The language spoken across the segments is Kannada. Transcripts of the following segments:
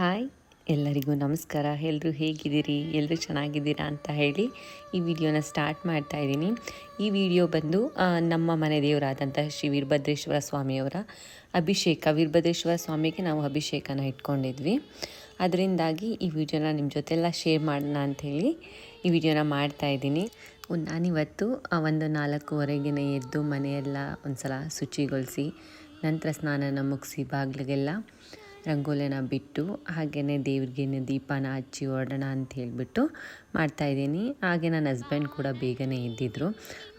ಹಾಯ್, ಎಲ್ಲರಿಗೂ ನಮಸ್ಕಾರ. ಎಲ್ಲರೂ ಹೇಗಿದ್ದೀರಿ? ಎಲ್ಲರೂ ಚೆನ್ನಾಗಿದ್ದೀರಾ ಅಂತ ಹೇಳಿ ಈ ವಿಡಿಯೋನ ಸ್ಟಾರ್ಟ್ ಮಾಡ್ತಾ ಇದ್ದೀನಿ. ಈ ವಿಡಿಯೋ ಬಂದು ನಮ್ಮ ಮನೆ ದೇವರಾದಂತಹ ಶ್ರೀ ವೀರಭದ್ರೇಶ್ವರ ಸ್ವಾಮಿಯವರ ಅಭಿಷೇಕ. ವೀರಭದ್ರೇಶ್ವರ ಸ್ವಾಮಿಗೆ ನಾವು ಅಭಿಷೇಕನ ಇಟ್ಕೊಂಡಿದ್ವಿ. ಅದರಿಂದಾಗಿ ಈ ವಿಡಿಯೋನ ನಿಮ್ಮ ಜೊತೆಲ್ಲ ಶೇರ್ ಮಾಡೋಣ ಅಂಥೇಳಿ ಈ ವಿಡಿಯೋನ ಮಾಡ್ತಾ ಇದ್ದೀನಿ. ನಾನಿವತ್ತು ಒಂದು ನಾಲ್ಕೂವರೆಗೆ ಎದ್ದು ಮನೆಯೆಲ್ಲ ಒಂದು ಸಲ ಶುಚಿಗೊಳಿಸಿ, ನಂತರ ಸ್ನಾನನ ಮುಗಿಸಿ, ಬಾಗಿಲಿಗೆಲ್ಲ ರಂಗೋಲಿನ ಬಿಟ್ಟು ಹಾಗೆಯೇ ದೇವ್ರಿಗೆ ದೀಪನ ಹಚ್ಚಿ ಹೊರಡೋಣ ಅಂತ ಹೇಳಿಬಿಟ್ಟು ಮಾಡ್ತಾಯಿದ್ದೀನಿ ಹಾಗೆ ನನ್ನ ಹಸ್ಬೆಂಡ್ ಕೂಡ ಬೇಗನೆ ಎದ್ದಿದ್ರು.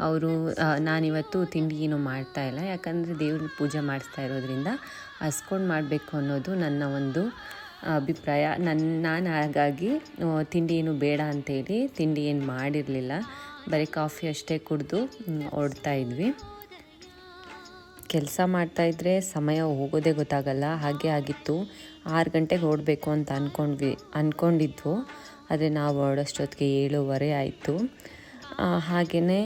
ಅವರು ನಾನಿವತ್ತು ತಿಂಡಿ ಏನು ಮಾಡ್ತಾ ಇಲ್ಲ. ಯಾಕಂದರೆ ದೇವ್ರ ಪೂಜೆ ಮಾಡಿಸ್ತಾ ಇರೋದ್ರಿಂದ ಹಸ್ಕೊಂಡು ಮಾಡಬೇಕು ಅನ್ನೋದು ನನ್ನ ಒಂದು ಅಭಿಪ್ರಾಯ. ನನ್ನ ನಾನು ಹಾಗಾಗಿ ತಿಂಡಿ ಏನು ಬೇಡ ಅಂತೇಳಿ ತಿಂಡಿ ಏನು ಮಾಡಿರಲಿಲ್ಲ. ಬರೀ ಕಾಫಿ ಅಷ್ಟೇ ಕುಡಿದು ಹೊಡ್ತಾಯಿದ್ವಿ ಕೆಲಸ ಮಾಡ್ತಾಯಿದ್ರೆ ಸಮಯ ಹೋಗೋದೇ ಗೊತ್ತಾಗಲ್ಲ. ಹಾಗೆ ಆಗಿತ್ತು. ಆರು ಗಂಟೆಗೆ ಓಡಬೇಕು ಅಂತ ಅಂದ್ಕೊಂಡ್ವಿ ಅಂದ್ಕೊಂಡಿದ್ವು ಆದರೆ ನಾವು ಹೊರಡೋಷ್ಟೊತ್ತಿಗೆ ಏಳುವರೆ ಆಯಿತು. ಹಾಗೆಯೇ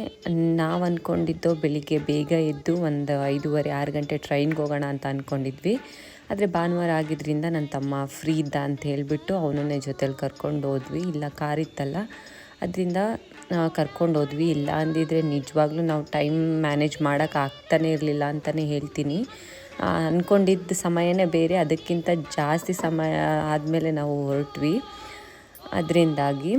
ನಾವು ಅಂದ್ಕೊಂಡಿದ್ದು ಬೆಳಿಗ್ಗೆ ಬೇಗ ಎದ್ದು ಒಂದು ಐದೂವರೆ, ಆರು ಗಂಟೆ ಟ್ರೈನ್ಗೆ ಹೋಗೋಣ ಅಂತ ಅಂದ್ಕೊಂಡಿದ್ವಿ ಆದರೆ ಭಾನುವಾರ ಆಗಿದ್ದರಿಂದ ನನ್ನ ತಮ್ಮ ಫ್ರೀ ಇದ್ದ ಅಂತ ಹೇಳಿಬಿಟ್ಟು ಅವನನ್ನೇ ಜೊತೇಲಿ ಕರ್ಕೊಂಡು ಹೋದ್ವಿ. ಇಲ್ಲ, ಕಾರ್ ಇತ್ತಲ್ಲ. ಅದರಿಂದ ಕರ್ಕೊಂಡು ಹೋದ್ವಿ ಇಲ್ಲ ಅಂದಿದ್ರೆ ನಿಜವಾಗ್ಲೂ ನಾವು ಟೈಮ್ ಮ್ಯಾನೇಜ್ ಮಾಡೋಕೆ ಆಗ್ತಾನೇ ಇರಲಿಲ್ಲ ಅಂತಲೇ ಹೇಳ್ತೀನಿ. ಅಂದ್ಕೊಂಡಿದ್ದ ಸಮಯನೇ ಬೇರೆ, ಅದಕ್ಕಿಂತ ಜಾಸ್ತಿ ಸಮಯ ಆದಮೇಲೆ ನಾವು ಹೊರಟ್ವಿ. ಅದರಿಂದಾಗಿ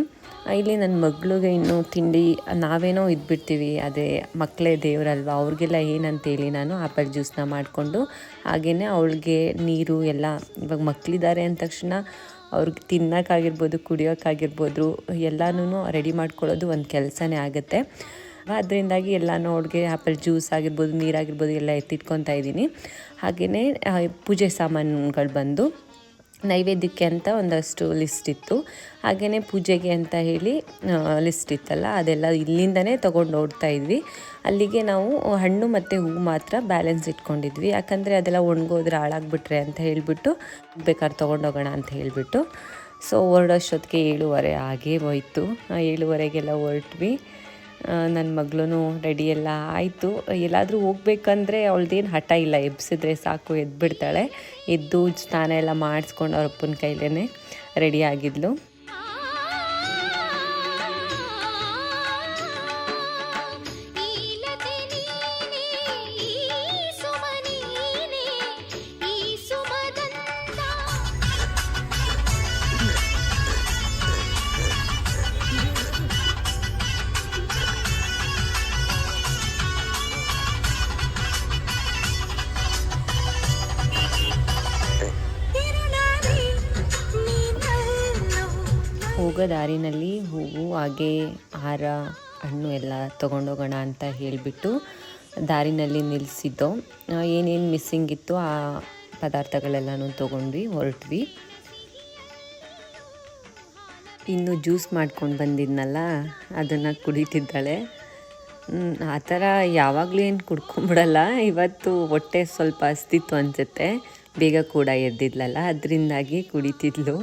ಇಲ್ಲಿ ನನ್ನ ಮಗಳಿಗೆ ಇನ್ನೂ ತಿಂಡಿ, ನಾವೇನೋ ಇದ್ಬಿಡ್ತೀವಿ, ಅದೇ ಮಕ್ಕಳೇ ದೇವರಲ್ವ, ಅವ್ರಿಗೆಲ್ಲ ಏನಂತೇಳಿ ನಾನು ಆ್ಯಪಲ್ ಜ್ಯೂಸನ್ನ ಮಾಡಿಕೊಂಡು ಹಾಗೆಯೇ ಅವಳಿಗೆ ನೀರು ಎಲ್ಲ, ಇವಾಗ ಮಕ್ಕಳಿದ್ದಾರೆ ಅಂದ ತಕ್ಷಣ ಅವ್ರಿಗೆ ತಿನ್ನೋಕ್ಕಾಗಿರ್ಬೋದು, ಕುಡಿಯೋಕ್ಕಾಗಿರ್ಬೋದು ಎಲ್ಲನೂ ರೆಡಿ ಮಾಡ್ಕೊಳ್ಳೋದು ಒಂದು ಕೆಲಸನೇ ಆಗುತ್ತೆ. ಅದರಿಂದಾಗಿ ಎಲ್ಲ ಅವ್ಳಿಗೆ ಆ್ಯಪಲ್ ಜ್ಯೂಸ್ ಆಗಿರ್ಬೋದು, ನೀರಾಗಿರ್ಬೋದು ಎಲ್ಲ ಎತ್ತಿಟ್ಕೊತಾ ಇದ್ದೀನಿ. ಹಾಗೆಯೇ ಪೂಜೆ ಸಾಮಾನುಗಳು ಬಂದು ನೈವೇದ್ಯಕ್ಕೆ ಅಂತ ಒಂದಷ್ಟು ಲಿಸ್ಟ್ ಇತ್ತು. ಹಾಗೆಯೇ ಪೂಜೆಗೆ ಅಂತ ಹೇಳಿ ಲಿಸ್ಟ್ ಇತ್ತಲ್ಲ, ಅದೆಲ್ಲ ಇಲ್ಲಿಂದನೇ ತೊಗೊಂಡು ಓಡ್ತಾ ಇದ್ವಿ. ಅಲ್ಲಿಗೆ ನಾವು ಹಣ್ಣು ಮತ್ತು ಹೂವು ಮಾತ್ರ ಬ್ಯಾಲೆನ್ಸ್ ಇಟ್ಕೊಂಡಿದ್ವಿ. ಯಾಕಂದರೆ ಅದೆಲ್ಲ ಒಣಗೋದ್ರೆ ಹಾಳಾಗ್ಬಿಟ್ರೆ ಅಂತ ಹೇಳಿಬಿಟ್ಟು, ಬೇಕಾದ್ರೆ ತೊಗೊಂಡೋಗೋಣ ಅಂತ ಹೇಳಿಬಿಟ್ಟು. ಸೊ ಹೊರಡೋಷ್ಟೊತ್ತಿಗೆ ಏಳುವರೆ ಹಾಗೇ ಹೋಯ್ತು. ಏಳುವರೆಗೆಲ್ಲ ಹೊರಟ್ವಿ. ನನ್ನ ಮಗಳೂ ರೆಡಿ ಎಲ್ಲ ಆಯಿತು. ಎಲ್ಲಾದರೂ ಹೋಗ್ಬೇಕಂದ್ರೆ ಅವಳದೇನು ಹಠ ಇಲ್ಲ, ಎಬ್ಸಿದ್ರೆ ಸಾಕು, ಎದ್ಬಿಡ್ತಾಳೆ. ಎದ್ದು ಸ್ನಾನ ಎಲ್ಲ ಮಾಡಿಸ್ಕೊಂಡು ಅವ್ರ ಅಪ್ಪನ ಕೈಲೇ ರೆಡಿ ಆಗಿದ್ಲು. ಹೋಗೋ ದಾರಿನಲ್ಲಿ ಹೂವು, ಹಾಗೆ ಹಾರ, ಹಣ್ಣು ಎಲ್ಲ ತೊಗೊಂಡೋಗೋಣ ಅಂತ ಹೇಳಿಬಿಟ್ಟು ದಾರಿನಲ್ಲಿ ನಿಲ್ಲಿಸಿದ್ದೋ ಏನೇನು ಮಿಸ್ಸಿಂಗ್ ಇತ್ತು ಆ ಪದಾರ್ಥಗಳೆಲ್ಲನೂ ತೊಗೊಂಡ್ವಿ, ಹೊರಟ್ವಿ. ಇನ್ನು ಜ್ಯೂಸ್ ಮಾಡ್ಕೊಂಡು ಬಂದಿದ್ನಲ್ಲ, ಅದನ್ನು ಕುಡಿತಿದ್ದಾಳೆ. ಆ ಥರ ಯಾವಾಗಲೂ ಏನು ಕುಡ್ಕೊಂಬಿಡಲ್ಲ, ಇವತ್ತು ಹೊಟ್ಟೆ ಸ್ವಲ್ಪ ಅಸ್ತಿತ್ತು ಅನಿಸುತ್ತೆ, ಬೇಗ ಕೂಡ ಎದ್ದಿದ್ಲಲ್ಲ, ಅದರಿಂದಾಗಿ ಕುಡಿತಿದ್ಲು.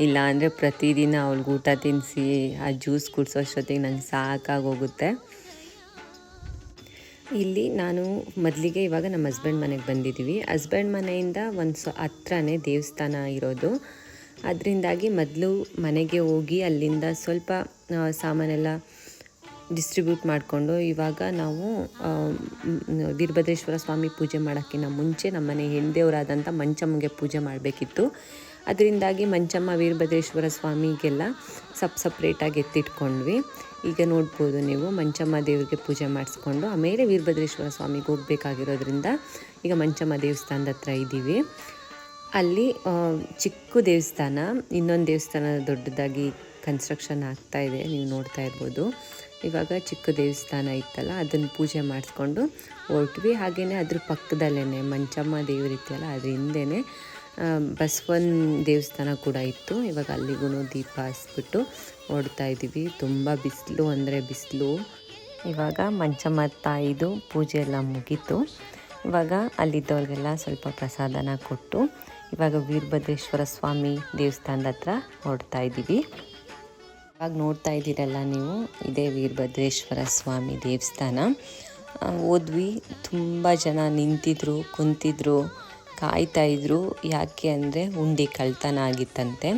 ಇಲ್ಲ ಅಂದರೆ ಪ್ರತಿದಿನ ಅವ್ಳಿಗೆ ಊಟ ತಿನ್ನಿಸಿ ಆ ಜ್ಯೂಸ್ ಕುಡಿಸೋಷ್ಟೊತ್ತಿಗೆ ನಂಗೆ ಸಾಕಾಗೋಗುತ್ತೆ. ಇಲ್ಲಿ ನಾನು ಮೊದಲಿಗೆ ಇವಾಗ ನಮ್ಮ ಹಸ್ಬೆಂಡ್ ಮನೆಗೆ ಬಂದಿದ್ದೀವಿ. ಹಸ್ಬೆಂಡ್ ಮನೆಯಿಂದ ಒಂದು ಸೊ, ಹತ್ರನೇ ದೇವಸ್ಥಾನ ಇರೋದು. ಅದರಿಂದಾಗಿ ಮೊದಲು ಮನೆಗೆ ಹೋಗಿ ಅಲ್ಲಿಂದ ಸ್ವಲ್ಪ ಸಾಮಾನೆಲ್ಲ ಡಿಸ್ಟ್ರಿಬ್ಯೂಟ್ ಮಾಡಿಕೊಂಡು ಇವಾಗ ನಾವು ವೀರಭದ್ರೇಶ್ವರ ಸ್ವಾಮಿ ಪೂಜೆ ಮಾಡೋಕ್ಕಿಂತ ಮುಂಚೆ ನಮ್ಮನೆ ಹೆಣ್ದೇವರಾದಂಥ ಮಂಚಮ್ಮಗೆ ಪೂಜೆ ಮಾಡಬೇಕಿತ್ತು. ಅದರಿಂದಾಗಿ ಮಂಚಮ್ಮ ವೀರಭದ್ರೇಶ್ವರ ಸ್ವಾಮಿಗೆಲ್ಲ ಸಪ್ ಸಪ್ರೇಟಾಗಿ ಎತ್ತಿಟ್ಕೊಂಡ್ವಿ. ಈಗ ನೋಡ್ಬೋದು ನೀವು, ಮಂಚಮ್ಮ ದೇವರಿಗೆ ಪೂಜೆ ಮಾಡಿಸ್ಕೊಂಡು ಆಮೇಲೆ ವೀರಭದ್ರೇಶ್ವರ ಸ್ವಾಮಿಗೆ ಹೋಗ್ಬೇಕಾಗಿರೋದ್ರಿಂದ ಈಗ ಮಂಚಮ್ಮ ದೇವಸ್ಥಾನದ ಹತ್ರ ಇದ್ದೀವಿ. ಅಲ್ಲಿ ಚಿಕ್ಕ ದೇವಸ್ಥಾನ, ಇನ್ನೊಂದು ದೇವಸ್ಥಾನ ದೊಡ್ಡದಾಗಿ ಕನ್ಸ್ಟ್ರಕ್ಷನ್ ಆಗ್ತಾ ಇದೆ, ನೀವು ನೋಡ್ತಾ ಇರ್ಬೋದು. ಇವಾಗ ಚಿಕ್ಕ ದೇವಸ್ಥಾನ ಇತ್ತಲ್ಲ ಅದನ್ನು ಪೂಜೆ ಮಾಡಿಸ್ಕೊಂಡು ಹೊರಟ್ವಿ. ಹಾಗೆಯೇ ಅದ್ರ ಪಕ್ಕದಲ್ಲೇ ಮಂಚಮ್ಮ ದೇವರಿತ್ತಲ್ಲ ಅದ್ರ ಹಿಂದೆನೇ ಬಸವನ್ ದೇವಸ್ಥಾನ ಕೂಡ ಇತ್ತು. ಇವಾಗ ಅಲ್ಲಿಗೂ ದೀಪ ಹಚ್ಬಿಟ್ಟು ಓಡ್ತಾ ಇದ್ದೀವಿ. ತುಂಬ ಬಿಸಿಲು ಅಂದರೆ ಬಿಸಿಲು. ಇವಾಗ ಮಂಚಮ್ಮ ತಾಯಿದು ಪೂಜೆ ಎಲ್ಲ ಮುಗೀತು. ಇವಾಗ ಅಲ್ಲಿದ್ದವ್ರಿಗೆಲ್ಲ ಸ್ವಲ್ಪ ಪ್ರಸಾದನ ಕೊಟ್ಟು ಇವಾಗ ವೀರಭದ್ರೇಶ್ವರ ಸ್ವಾಮಿ ದೇವಸ್ಥಾನದ ಹತ್ರ ಹೊರಡ್ತಾ ಇದ್ದೀವಿ. ಇವಾಗ ನೋಡ್ತಾ ಇದ್ದೀರಲ್ಲ ನೀವು, ಇದೇ ವೀರಭದ್ರೇಶ್ವರ ಸ್ವಾಮಿ ದೇವಸ್ಥಾನ. ಹೋದ್ವಿ ತುಂಬ ಜನ ನಿಂತಿದ್ರು, ಕುಂತಿದ್ರು. ಕಾಯ್ತಾ ಇದ್ರು. ಯಾಕೆ ಅಂದರೆ ಉಂಡಿ ಕಳ್ತನ ಆಗಿತ್ತಂತೆ.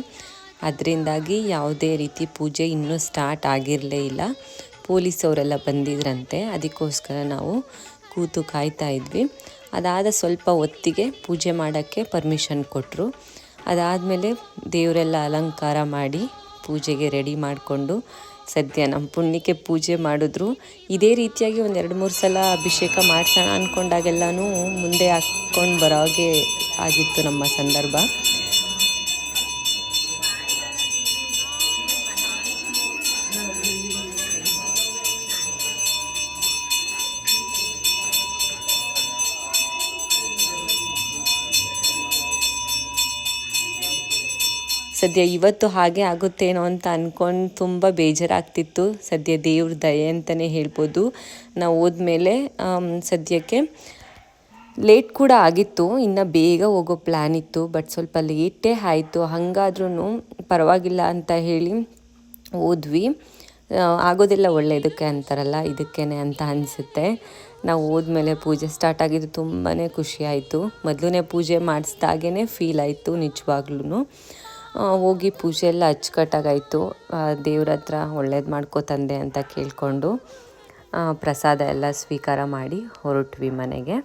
ಅದರಿಂದಾಗಿ ಯಾವುದೇ ರೀತಿ ಪೂಜೆ ಇನ್ನೂ ಸ್ಟಾರ್ಟ್ ಆಗಿರಲೇ ಇಲ್ಲ. ಪೊಲೀಸವರೆಲ್ಲ ಬಂದಿದ್ರಂತೆ. ಅದಕ್ಕೋಸ್ಕರ ನಾವು ಕೂತು ಕಾಯ್ತಾ ಇದ್ವಿ. ಅದಾದ ಸ್ವಲ್ಪ ಹೊತ್ತಿಗೆ ಪೂಜೆ ಮಾಡೋಕ್ಕೆ ಪರ್ಮಿಷನ್ ಕೊಟ್ಟರು ಅದಾದಮೇಲೆ ದೇವರೆಲ್ಲ ಅಲಂಕಾರ ಮಾಡಿ ಪೂಜೆಗೆ ರೆಡಿ ಮಾಡಿಕೊಂಡು ಸದ್ಯ ನಮ್ಮ ಪುಣ್ಯಕ್ಕೆ ಪೂಜೆ ಮಾಡಿದ್ರು. ಇದೇ ರೀತಿಯಾಗಿ ಒಂದು ಎರಡು ಮೂರು ಸಲ ಅಭಿಷೇಕ ಮಾಡ್ಸೋಣ ಅಂದ್ಕೊಂಡಾಗೆಲ್ಲನೂ ಮುಂದೆ ಹಾಕ್ಕೊಂಡು ಹಾಗೆ ಆಗಿತ್ತು ನಮ್ಮ ಸಂದರ್ಭ. ಸದ್ಯ ಇವತ್ತು ಹಾಗೆ ಆಗುತ್ತೇನೋ ಅಂತ ಅಂದ್ಕೊಂಡು ತುಂಬ ಬೇಜಾರಾಗ್ತಿತ್ತು. ಸದ್ಯ ದೇವ್ರ ದಯೆ ಅಂತಲೇ ಹೇಳ್ಬೋದು. ನಾವು ಹೋದ್ಮೇಲೆ ಸದ್ಯಕ್ಕೆ ಲೇಟ್ ಕೂಡ ಆಗಿತ್ತು. ಇನ್ನು ಬೇಗ ಹೋಗೋ ಪ್ಲ್ಯಾನ್ ಇತ್ತು. ಬಟ್ ಸ್ವಲ್ಪ ಲೇಟೇ ಆಯಿತು. ಹಾಗಾದ್ರೂ ಪರವಾಗಿಲ್ಲ ಅಂತ ಹೇಳಿ ಓದ್ವಿ ಆಗೋದಿಲ್ಲ ಒಳ್ಳೆಯದಕ್ಕೆ ಅಂತಾರಲ್ಲ ಇದಕ್ಕೇ ಅಂತ ಅನಿಸುತ್ತೆ. ನಾವು ಹೋದ್ಮೇಲೆ ಪೂಜೆ ಸ್ಟಾರ್ಟ್ ಆಗಿದ್ದು ತುಂಬಾ ಖುಷಿ ಆಯಿತು. ಮೊದಲನೇ ಪೂಜೆ ಮಾಡಿಸ್ದಾಗೇ ಫೀಲ್ ಆಯಿತು ನಿಜವಾಗ್ಲೂ ಹೋಗಿ ಪೂಜೆ ಎಲ್ಲ ಅಚ್ಚುಕಟ್ಟಾಗಾಯಿತು. ದೇವ್ರ ಹತ್ರ ಒಳ್ಳೇದು ಮಾಡ್ಕೋ ತಂದೆ ಅಂತ ಕೇಳಿಕೊಂಡು ಪ್ರಸಾದ ಎಲ್ಲ ಸ್ವೀಕಾರ ಮಾಡಿ ಹೊರಟ್ವಿ ಮನೆಗೆ.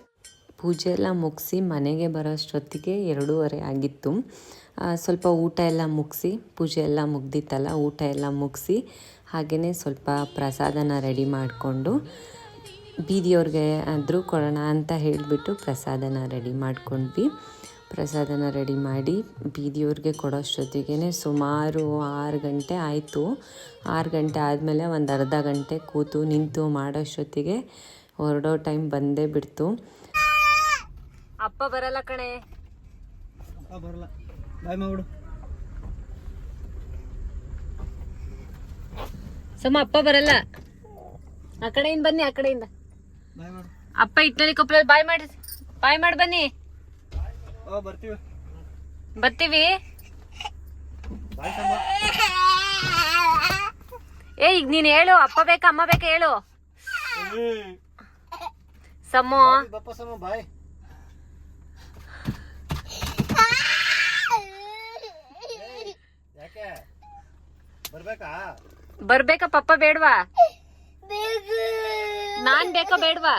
ಪೂಜೆ ಎಲ್ಲ ಮುಗಿಸಿ ಮನೆಗೆ ಬರೋಷ್ಟೊತ್ತಿಗೆ ಎರಡೂವರೆ ಆಗಿತ್ತು. ಸ್ವಲ್ಪ ಊಟ ಎಲ್ಲ ಮುಗಿಸಿ, ಪೂಜೆ ಎಲ್ಲ ಮುಗ್ದಿತ್ತಲ್ಲ, ಊಟ ಎಲ್ಲ ಮುಗಿಸಿ ಹಾಗೆಯೇ ಸ್ವಲ್ಪ ಪ್ರಸಾದನ ರೆಡಿ ಮಾಡಿಕೊಂಡು, ಬೀದಿಯವ್ರಿಗೆ ಆದರೂ ಕೊಡೋಣ ಅಂತ ಹೇಳಿಬಿಟ್ಟು ಪ್ರಸಾದನ ರೆಡಿ ಮಾಡ್ಕೊಂಡ್ವಿ. ಪ್ರಸಾದನ ರೆಡಿ ಮಾಡಿ ಬೀದಿಯವ್ರಿಗೆ ಕೊಡೋಷ್ಟೊತ್ತಿಗೆ ಸುಮಾರು ಆರು ಗಂಟೆ ಆಯಿತು. ಆರು ಗಂಟೆ ಆದಮೇಲೆ ಒಂದು ಅರ್ಧ ಗಂಟೆ ಕೂತು ನಿಂತು ಮಾಡೋಷ್ಟೊತ್ತಿಗೆ ಹೊರಡೋ ಟೈಮ್ ಬಂದೇ ಬಿಡ್ತು. ಅಪ್ಪ ಬರಲ್ಲ ಕಣೆ. ಬರಲ್ಲ. ಬಾಯ್ ಮಾಡ್ಬಿಡು ಸಮ ಅಪ್ಪ ಬರಲ್ಲ. ಆ ಕಡೆಯಿಂದ ಬನ್ನಿ ಆ ಕಡೆಯಿಂದ. ಅಪ್ಪ ಇಟ್ಟಲ್ಲಿ ಕೊಪ್ಪಳಲ್ಲಿ ಬಾಯ್ ಮಾಡಿ ಬಾಯ್ ಮಾಡಿ ಬನ್ನಿ. ಬರ್ತೀವಿ. ಏ ಈಗ ನೀನ್ ಹೇಳು ಅಪ್ಪ ಬೇಕಾ ಅಮ್ಮ ಬೇಕಾ ಹೇಳು. ಸಮ್ಮು. ಬಪ್ಪ ಸಮ ಬಾಯ್ ಯಾಕೆ? ಬರ್ಬೇಕಾ? ಬರ್ಬೇಕಾ ಪಪ್ಪ ಬೇಡ್ವಾ? ನಾನ್ ಬೇಕಾ ಬೇಡ್ವಾ?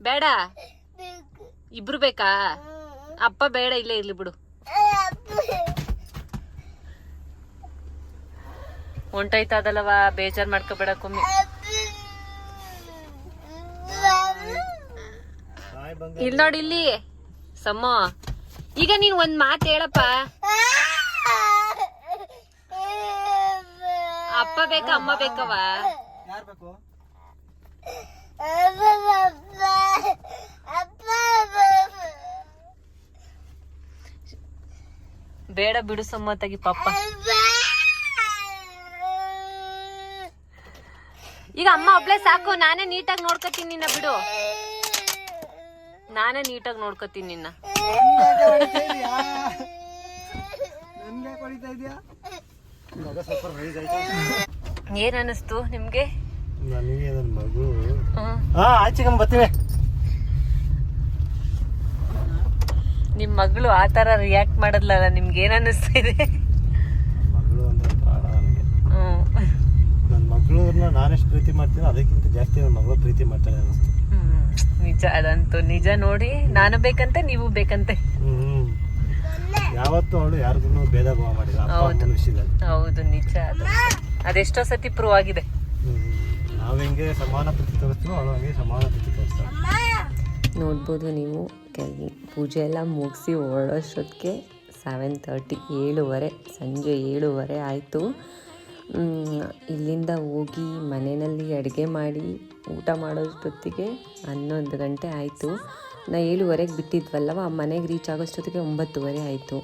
ಬೇಡ. ಇಬ್ರು ಬೇಕಾ? ಅಪ್ಪ ಬೇಡ ಇಲ್ಲೇ ಇರ್ಲಿ ಬಿಡು. ಹೊಂಟೈತದಲ್ಲವ ಬೇಜಾರ್ ಮಾಡ್ಕೋಬೇಡ ಕೊಮ್ಮಿ ಬಾಯ್ ಇಲ್ ನೋಡಿ ಇಲ್ಲಿ. ಸಮ್ಮ ಈಗ ನೀನ್ ಒಂದ್ ಮಾತು ಹೇಳಪ್ಪ. ಅಪ್ಪ ಬೇಕಾ ಅಮ್ಮ ಬೇಕವ ಯಾರು ಬೇಕು ಬೇಡ ಬಿಡು ಸಮ್ಮ ತಗಿ ಪಪ್ಪ ಈಗ ಅಮ್ಮ ಒಬ್ಳೆ ಸಾಕು ನಾನೇ ನೀಟಾಗಿ ನೋಡ್ಕೋತೀನಿ ನಿನ್ನ ಬಿಡು. ನಾನೇ ನೀಟಾಗಿ ನೋಡ್ಕೋತೀನಿ ನಿನ್ನ. ಏನ್ ಅನಿಸ್ತು ನಿಮ್ಗೆ? ಆಚೆಗೆ ಬರ್ತೀವಿ ನಿಮ್ ಮಗಳು ಆ ತರ ರಿಯಾಕ್ಟ್ ಮಾಡದ್ಲಲ್ಲ ನಿಮ್ಗೆ ಏನ್ ಅನಿಸ್ತಿದೆ ಮಗಳು ಅಂದರೆ ಪ್ರಾಣ ನನಗೆ. ಹ್ಞೂ ನನ್ನ ಮಗಳನ್ನ ನಾನೆಷ್ಟು ಪ್ರೀತಿ ಮಾಡ್ತೀನಿ ಅದಕ್ಕಿಂತ ಜಾಸ್ತಿ ನನ್ನ ಮಗಳು ಪ್ರೀತಿ ಮಾಡ್ತಾಳೆ ಅನಿಸ್ತು ಹ್ಮ್. ನಿಜ ಅದಂತೂ ನಿಜ ನೋಡಿ ನಾನು ಬೇಕಂತೆ ನೀವು ಬೇಕಂತೆ. ಯಾವತ್ತೂ ಅವಳು ಯಾರಿಗೂ ಭೇದ ಭಾವ ಮಾಡಿಲ್ಲ ಹೌದು. ವಿಷಯದಲ್ಲಿ. ಹೌದು ನಿಜ ಅದು. ಅದೆಷ್ಟೋ ಸತಿ ಪ್ರೂವ್ ಆಗಿದೆ. ನಾವು ಹೆಂಗೆ ಸಮಾನ ಪ್ರೀತಿ ತೋರಿಸ್ತೀವೋ ಅವಳು ಹಂಗೆ ಸಮಾನ ಪ್ರೀತಿ ನೋಡ್ಬೋದು ನೀವು. ಪೂಜೆ ಎಲ್ಲ ಮುಗಿಸಿ ಹೊರಡೋಷ್ಟೊತ್ತಿಗೆ ಸೆವೆನ್ ತರ್ಟಿ ಏಳುವರೆ, ಸಂಜೆ ಏಳುವರೆ ಆಯಿತು. ಇಲ್ಲಿಂದ ಹೋಗಿ ಮನೆಯಲ್ಲಿ ಅಡುಗೆ ಮಾಡಿ ಊಟ ಮಾಡೋಷ್ಟೊತ್ತಿಗೆ ಹನ್ನೊಂದು ಗಂಟೆ ಆಯಿತು. ನಾ ಏಳುವರೆಗೆ ಬಿಟ್ಟಿದ್ವಲ್ಲವ ಮನೆಗೆ ರೀಚ್ ಆಗೋಷ್ಟೊತ್ತಿಗೆ ಒಂಬತ್ತುವರೆ ಆಯಿತು.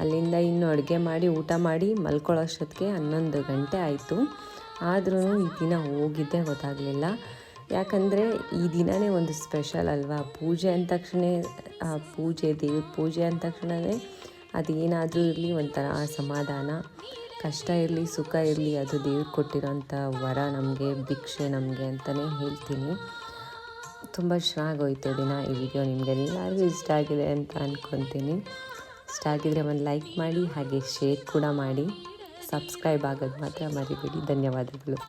ಅಲ್ಲಿಂದ ಇನ್ನು ಅಡುಗೆ ಮಾಡಿ ಊಟ ಮಾಡಿ ಮಲ್ಕೊಳ್ಳೋಷ್ಟೊತ್ತಿಗೆ ಹನ್ನೊಂದು ಗಂಟೆ ಆಯಿತು. ಆದ್ರೂ ಈ ದಿನ ಹೋಗಿದ್ದೇ, ಗೊತ್ತಾಗಲಿಲ್ಲ. ಯಾಕಂದರೆ ಈ ದಿನವೇ ಒಂದು ಸ್ಪೆಷಲ್ ಅಲ್ವಾ? ಪೂಜೆ ಅಂದ ತಕ್ಷಣ ಪೂಜೆ, ದೇವ್ರ ಪೂಜೆ ಅಂದ ತಕ್ಷಣವೇ ಅದೇನಾದರೂ ಇರಲಿ, ಒಂಥರ ಸಮಾಧಾನ. ಕಷ್ಟ ಇರಲಿ, ಸುಖ ಇರಲಿ, ಅದು ದೇವ್ರು ಕೊಟ್ಟಿರೋಂಥ ವರ ನಮಗೆ, ಭಿಕ್ಷೆ ನಮಗೆ ಅಂತಲೇ ಹೇಳ್ತೀನಿ. ತುಂಬ ಚೆನ್ನಾಗೋಯ್ತು ದಿನ ಈ ವಿಡಿಯೋ ನಿಮಗೆಲ್ಲರಿಗೂ ಇಷ್ಟ ಆಗಿದೆ ಅಂತ ಅಂದ್ಕೊತೀನಿ ಇಷ್ಟ ಆಗಿದರೆ ಒಂದು ಲೈಕ್ ಮಾಡಿ, ಹಾಗೆ ಶೇರ್ ಕೂಡ ಮಾಡಿ. ಸಬ್ಸ್ಕ್ರೈಬ್ ಆಗೋದು ಮಾತ್ರ ಮರಿಬೇಡಿ. ಧನ್ಯವಾದಗಳು.